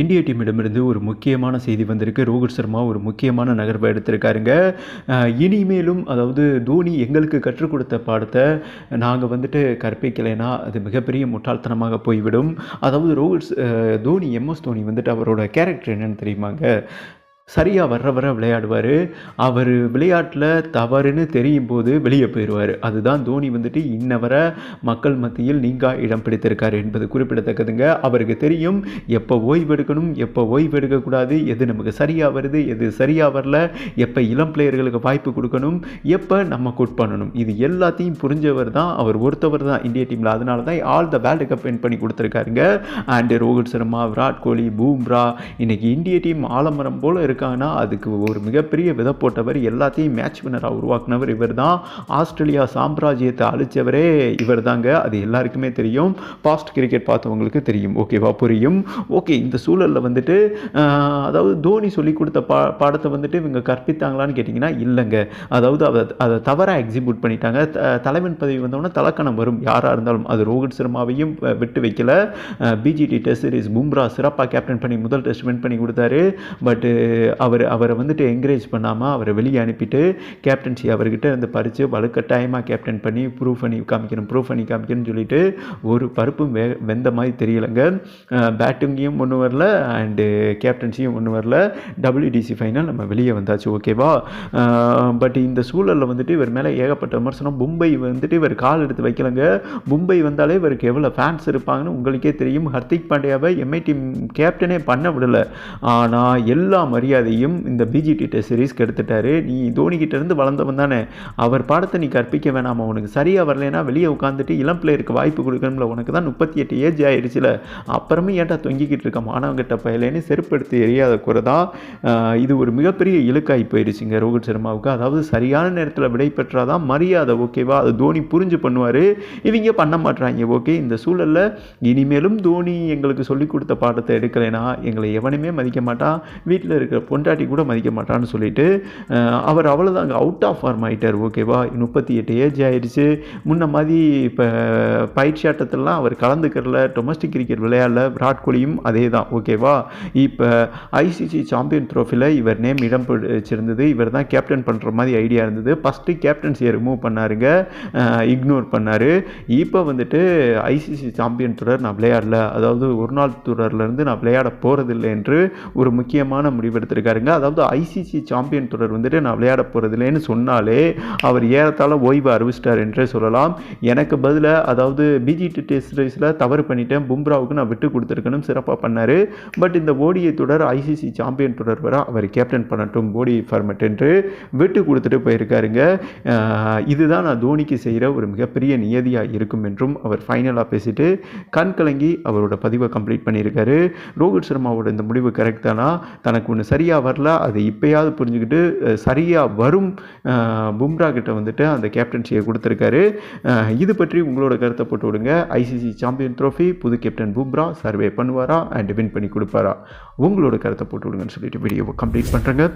இந்திய டீமிடமிருந்து ஒரு முக்கியமான செய்தி வந்திருக்கு. ரோஹித் சர்மா ஒரு முக்கியமான நகர்வை எடுத்திருக்காருங்க. இனிமேலும் அதாவது தோனி எங்களுக்கு கற்றுக் கொடுத்த பாடத்தை நாங்கள் வந்துட்டு கற்பிக்கலைன்னா அது மிகப்பெரிய முட்டாள்தனமாக போய்விடும். அதாவது ரோஹித் தோனி எம்எஸ் தோனி வந்துட்டு அவரோட கேரக்டர் என்னென்னு தெரியுமாங்க? சரியாக வர்ற வர விளையாடுவார். அவர் விளையாட்டில் தவறுன்னு தெரியும் போது வெளியே போயிடுவார். அதுதான் தோனி வந்துட்டு இன்ன வர மக்கள் மத்தியில் நீங்கா இடம் பிடித்திருக்காரு என்பது குறிப்பிடத்தக்கதுங்க. அவருக்கு தெரியும் எப்போ ஓய்வு எடுக்கணும் எப்போ ஓய்வு எடுக்கக்கூடாது எது நமக்கு சரியாக வருது எது சரியாக வரல எப்போ இளம் பிளேயர்களுக்கு வாய்ப்பு கொடுக்கணும் எப்போ நம்ம குட் பண்ணணும். இது எல்லாத்தையும் புரிஞ்சவர் தான் அவர் ஒருத்தவர் தான் இந்திய டீமில் அதனால தான் all the world cup win பண்ணி கொடுத்துருக்காருங்க. அண்டு ரோஹித் சர்மா விராட் கோலி பூம்ரா இன்றைக்கி இந்திய டீம் ஆலமரம் போல் இருக்காங்கன்னா அதுக்கு ஒரு மிகப்பெரிய விதை போட்டவர் எல்லாத்தையும் மேட்ச் வினராக உருவாக்குனவர் இவர் தான் ஆஸ்திரேலியா சாம்ராஜ்யத்தை அழிச்சவரே இவர் தாங்க அது எல்லாருக்குமே தெரியும். பாஸ்ட் கிரிக்கெட் பார்த்தவங்களுக்கு தெரியும். ஓகேவா புரியும். ஓகே இந்த சூழலில் வந்துட்டு அதாவது தோனி சொல்லி கொடுத்த பா பாடத்தை வந்துட்டு இவங்க கற்பித்தாங்களான்னு கேட்டிங்கன்னா இல்லைங்க. அதாவது அதை அதை தவறாக எக்ஸிக்யூட் பண்ணிட்டாங்க. த- தலைவன் பதவி வந்தோடனே தலக்கணம் வரும். யாராக இருந்தாலும் அது ரோஹித் சர்மாவையும் விட்டு வைக்கல. பிஜிடி டெஸ்ட் சீரிஸ் பும்ரா சிறப்பாக கேப்டன் பண்ணி முதல் டெஸ்ட் வின் பண்ணி கொடுத்தாரு. பட்டு அவர் அவரை வந்துட்டு என்கரேஜ் பண்ணாமல் அவரை வெளியே அனுப்பிட்டு கேப்டன்சி அவர்கிட்ட இருந்து பறித்து வலுக்கட்டாயமாக கேப்டன் பண்ணி ப்ரூவ் பண்ணி காமிக்கணும் ப்ரூவ் பண்ணி காமிக்கணும்னு சொல்லிட்டு ஒரு பருப்பும் வே வெந்த மாதிரி தெரியலைங்க. பேட்டிங்கையும் ஒன்று வரல அண்டு கேப்டன்சியும் ஒன்று வரல. டபிள்யூடிசி ஃபைனல் நம்ம வெளியே வந்தாச்சு ஓகேவா பட் இந்த சூழலில் வந்துட்டு இவர் மேலே ஏகப்பட்ட விமர்சனம். மும்பை வந்துட்டு இவர் கால் எடுத்து வைக்கலங்க. மும்பை வந்தாலே இவருக்கு எவ்வளோ ஃபேன்ஸ் இருப்பாங்கன்னு உங்களுக்கே தெரியும். ஹர்திக் பாண்டியாவை எம்ஐ டீம் கேப்டனே பண்ண விடலை. ஆனால் எல்லா மரியாதையும் இந்த பிஜிடி டெஸ்ட் சீரீஸ்க்கு எடுத்துட்டாரு. நீ தோனிக்கிட்டேருந்து வளர்ந்தவன் தானே. அவர் பாடத்தை நீ கற்பிக்க வேணாமா. உனக்கு சரியாக வரலைன்னா வெளியே உட்காந்துட்டு இளம் பிள்ளையருக்கு வாய்ப்பு கொடுக்கணும்ல. உனக்கு தான் முப்பத்தி எட்டு ஏஜ் ஆயிடுச்சுல. அப்புறமே ஏன்டா தொங்கிக்கிட்டு இருக்க? மாணவங்கிட்ட பயலேன்னு செருப்படுத்தி எரியாத குறை தான் இது ஒரு மிகப்பெரிய இழுக்காய் போயிடுச்சுங்க ரோஹித் சர்மாவுக்கு. அதாவது சரியான நேரத்தில் விடை பெற்றாதான் மரியாதை ஓகேவா? அது தோனி புரிஞ்சு பண்ணுவார். இவங்க பண்ண மாட்றாங்க. ஓகே இந்த சூழலில் இனிமேலும் தோனி எங்களுக்கு சொல்லிக் கொடுத்த பாடத்தை எடுக்கலைன்னா எங்களை எவனுமே மதிக்க மாட்டான். வீட்டில் இருக்கிற பொண்டாட்டி கூட மதிக்க மாட்டான்னு சொல்லிட்டு அவர் அவ்வளோதாங்க அவுட் ஆஃப் ஃபார்ம் ஆகிட்டார் ஓகேவா முப்பத்தி எட்டு ஏஜ் ஆயிடுச்சு. முன்ன மாதிரி இப்போ பயிற்சி ஆட்டத்திலலாம் அவர் கலந்துக்கிறல டொமஸ்டிக் கிரிக்கெட் விளையாடல விராட் கோலியும் அதே தான் ஓகேவா இப்போ ஐசிசி சாம்பியன் ட்ரோஃபியில் இவர் நேம் இடம் பிடிச்சிருந்தது. இவர் தான் கேப்டன் பண்ணுற மாதிரி ஐடியா இருந்தது. ஃபஸ்ட்டு கேப்டன்சியை ரிமூவ் பண்ணாருங்க. இக்னோர் பண்ணார். இப்போ வந்துட்டு ஐசிசி சாம்பியன் தொடர் நான் விளையாடல. அதாவது ஒரு நாள் தொடர்லேருந்து நான் விளையாட போகிறதில்லை என்று ஒரு முக்கியமான முடிவு கொடுத்துருக்காருங்க அதாவது ஐசிசி சாம்பியன் தொடர் வந்துட்டு நான் விளையாட போகிறதில்லைன்னு சொன்னாலே அவர் ஏறத்தாழ ஓய்வு அறிவிச்சிட்டார் என்றே சொல்லலாம். எனக்கு பதிலாக அதாவது பிஜிடி டெஸ்ட் ரேஸில் தவறு பண்ணிட்டேன். பும்ராவுக்கு நான் விட்டு கொடுத்துருக்கணும். சிறப்பாக பண்ணார். பட் இந்த ஓடியை தொடர் ஐசிசி சாம்பியன் தொடர் வர அவர் கேப்டன் பண்ணட்டும். ஓடி ஃபார்மெட் என்று விட்டு கொடுத்துட்டு போயிருக்காருங்க. இதுதான் நான் தோனிக்கு செய்கிற ஒரு மிகப்பெரிய நியதியாக இருக்கும் என்றும் அவர் ஃபைனலாக பேசிட்டு கண் கலங்கி அவரோட பதிவை கம்ப்ளீட் பண்ணியிருக்காரு. ரோஹித் சர்மாவோட இந்த முடிவு கரெக்ட் தானா? தனக்கு ஒன்று சரி சரியாக வரல அதை இப்போயாவது புரிஞ்சுக்கிட்டு சரியாக வரும் பும்ரா கிட்ட வந்துட்டு அந்த கேப்டன்சியை கொடுத்துருக்காரு. இது பற்றி உங்களோட கருத்தை போட்டு விடுங்க. ஐசிசி சாம்பியன் ட்ரோஃபி புது கேப்டன் பும்ரா சர்வே பண்ணுவாரா அண்ட் வின் பண்ணி கொடுப்பாரா? உங்களோட கருத்தை போட்டு விடுங்கன்னு சொல்லிட்டு வீடியோவை கம்ப்ளீட் பண்ணுறேங்க